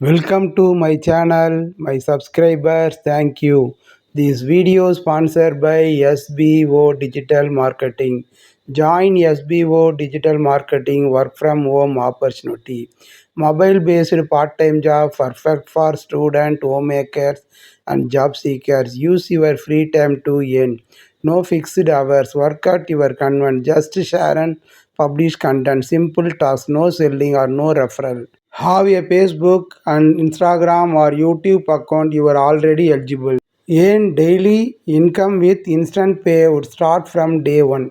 Welcome to my channel, my subscribers, thank you. This video sponsored by SBO Digital Marketing. Join SBO Digital Marketing work from home opportunity. Mobile based part time job perfect for students, homemakers, and job seekers. Use your free time to earn. No fixed hours. Work at your convenience. Just share and publish content. Simple task. No selling or no referral. Have a Facebook and Instagram or YouTube account. You are already eligible. Earn daily income with instant payout. Start from day one.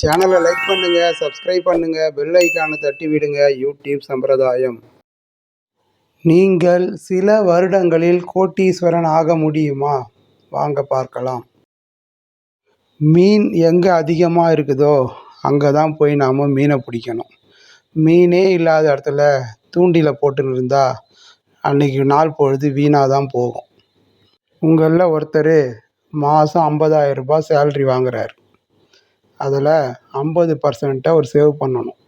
சேனலை like பண்ணுங்க subscribe பண்ணுங்க bell ஐக்கானை தட்டி விடுங்க. YouTube சம்பிரதாயம். நீங்கள் சில வருடங்களில் கோட்டீஸ்வரன் ஆக முடியுமா? வாங்க பார்க்கலாம். மீன் எங்கே அதிகமாக இருக்குதோ அங்கே தான் போய் நாம் மீனை பிடிக்கணும். மீனே இல்லாத இடத்துல தூண்டில போட்டுன்னு இருந்தால் அன்னைக்கு நாள் பொழுது வீணாக தான் போகும். உங்களில் ஒருத்தர் மாதம் ஐம்பதாயிரம் ரூபாய் சேல்ரி வாங்குறாரு. அதில் ஐம்பது பர்சன்ட்டை அவர் சேவ் பண்ணணும்.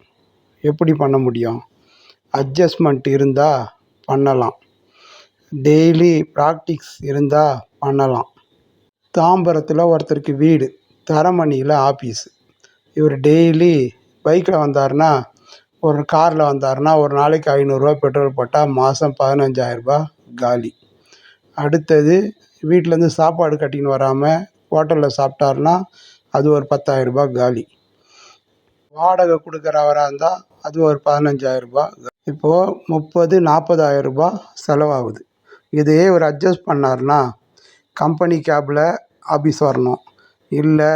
எப்படி பண்ண முடியும்? அட்ஜஸ்ட்மெண்ட் இருந்தால் பண்ணலாம். டெய்லி ப்ராக்டிக்ஸ் இருந்தால் பண்ணலாம். தாம்பரத்தில் ஒருத்தருக்கு வீடு தரமணியில் ஆஃபீஸு இவர் டெய்லி பைக்கில் வந்தாருன்னா ஒரு காரில் வந்தாருன்னா ஒரு நாளைக்கு ஐநூறுரூவா பெட்ரோல் போட்டால் மாதம் பதினஞ்சாயிரரூபா காலி. அடுத்தது வீட்டிலேருந்து சாப்பாடு கட்டின்னு வராமல் ஹோட்டலில் சாப்பிட்டாருன்னா அது ஒரு பத்தாயிரரூபா காலி. வாடகை கொடுக்குறவராக இருந்தால் அது ஒரு பதினஞ்சாயிரரூபா. இப்போது முப்பது நாற்பதாயிரரூபா செலவாகுது. இதையே ஒரு அட்ஜஸ்ட் பண்ணாருன்னா கம்பெனி கேபில் ஆஃபீஸ் வரணும். இல்லை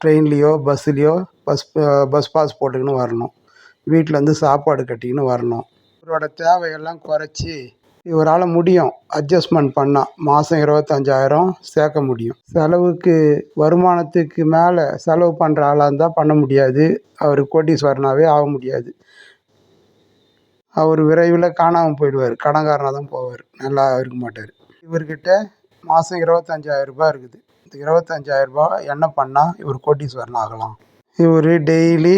ட்ரெயின்லேயோ பஸ்ஸுலேயோ பஸ் பஸ் பாஸ் போட்டுக்கின்னு வரணும். வீட்டிலேருந்து சாப்பாடு கட்டிக்கின்னு வரணும். இவரோட தேவையெல்லாம் குறைச்சி இவரால் முடியும். அட்ஜஸ்ட்மெண்ட் பண்ணால் மாதம் இருபத்தஞ்சாயிரம் சேர்க்க முடியும். செலவுக்கு வருமானத்துக்கு மேலே செலவு பண்ணுற ஆளாக இருந்தால் பண்ண முடியாது. அவர் கோட்டீஸ்வரனாகவே ஆக முடியாது. அவர் விரைவில் காணாமல் போயிடுவார். கடங்காரனாக தான் போவார். நல்லா இருக்க மாட்டார். இவர்கிட்ட மாதம் இருபத்தஞ்சாயிரம் ரூபாய் இருக்குது. இந்த இருபத்தஞ்சாயிரம் ரூபாய் என்ன பண்ணால் இவர் கோட்டீஸ்வரன் ஆகலாம். இவர் டெய்லி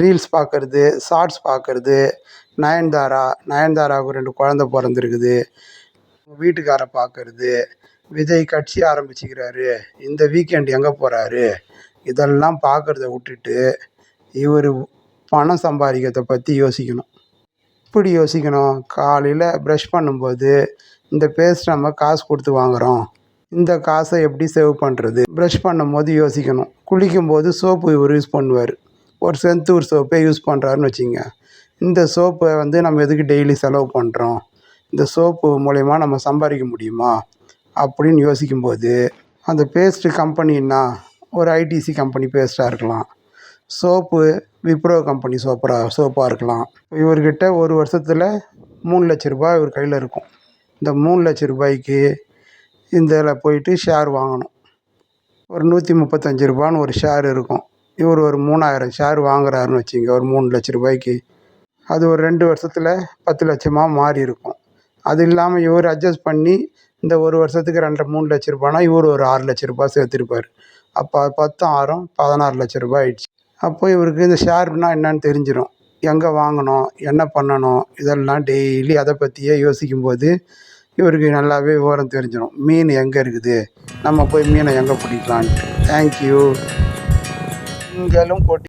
ரீல்ஸ் பார்க்குறது ஷார்ட்ஸ் பார்க்குறது நயன்தாரா நயன்தாராவுக்கு ரெண்டு குழந்த பிறந்திருக்குது. வீட்டுக்காரை பார்க்கறது. விஜய் கட்சி ஆரம்பிச்சுக்கிறாரு. இந்த வீக்கெண்ட் எங்கே போகிறாரு இதெல்லாம் பார்க்குறத விட்டுட்டு இவர் பணம் சம்பாதிக்கிறத பற்றி யோசிக்கணும். இப்படி யோசிக்கணும். காலையில் ப்ரஷ் பண்ணும்போது இந்த பேஸ்ட் நம்ம காசு கொடுத்து வாங்குகிறோம் இந்த காசை எப்படி சேவ் பண்ணுறது ப்ரஷ் பண்ணும்போது யோசிக்கணும். குளிக்கும்போது சோப்பு இவர் யூஸ் பண்ணுவார். ஒரு செந்தூர் சோப்பே யூஸ் பண்ணுறாருன்னு வச்சுங்க இந்த சோப்பை வந்து நம்ம எதுக்கு டெய்லி செலவு பண்ணுறோம் இந்த சோப்பு மூலயமா நம்ம சம்பாதிக்க முடியுமா? அப்படின்னு யோசிக்கும்போது அந்த பேஸ்ட்டு கம்பெனின்னா ஒரு ஐடிசி கம்பெனி பேஸ்ட்டாக இருக்கலாம். சோப்பு விப்ரோ கம்பெனி சோப்பராக சோப்பாக இருக்கலாம். இவர்கிட்ட ஒரு வருஷத்தில் மூணு லட்ச ரூபாய் இவர் கையில் இருக்கும். இந்த மூணு லட்ச ரூபாய்க்கு இந்த இதில் போயிட்டு ஷேர் வாங்கணும். ஒரு நூற்றி முப்பத்தஞ்சு ரூபான்னு ஒரு ஷேர் இருக்கும். இவர் ஒரு மூணாயிரம் ஷேர் வாங்குறாருன்னு வச்சுங்க ஒரு மூணு லட்ச ரூபாய்க்கு அது ஒரு ரெண்டு வருஷத்தில் பத்து லட்சமாக மாறி இருக்கும். அது இல்லாமல் இவர் அட்ஜஸ்ட் பண்ணி இந்த ஒரு வருஷத்துக்கு ரெண்டரை மூணு லட்ச ரூபான்னா இவர் ஒரு ஆறு லட்ச ரூபாய் சேர்த்துருப்பார். அப்போ பத்தும் ஆறும் பதினாறு லட்ச ரூபாய் ஆயிடுச்சு. அப்போ இவருக்கு இந்த ஷேர்னா என்னன்னு தெரிஞ்சிடும் எங்கே வாங்கணும் என்ன பண்ணணும் இதெல்லாம் டெய்லி அதை பற்றியே யோசிக்கும்போது இவருக்கு நல்லாவே விவரம் தெரிஞ்சிடும் மீன் எங்கே இருக்குது? நம்ம போய் மீனை எங்கே பிடிக்கலான்ட்டு தேங்க்யூ நீங்களும் போட்டி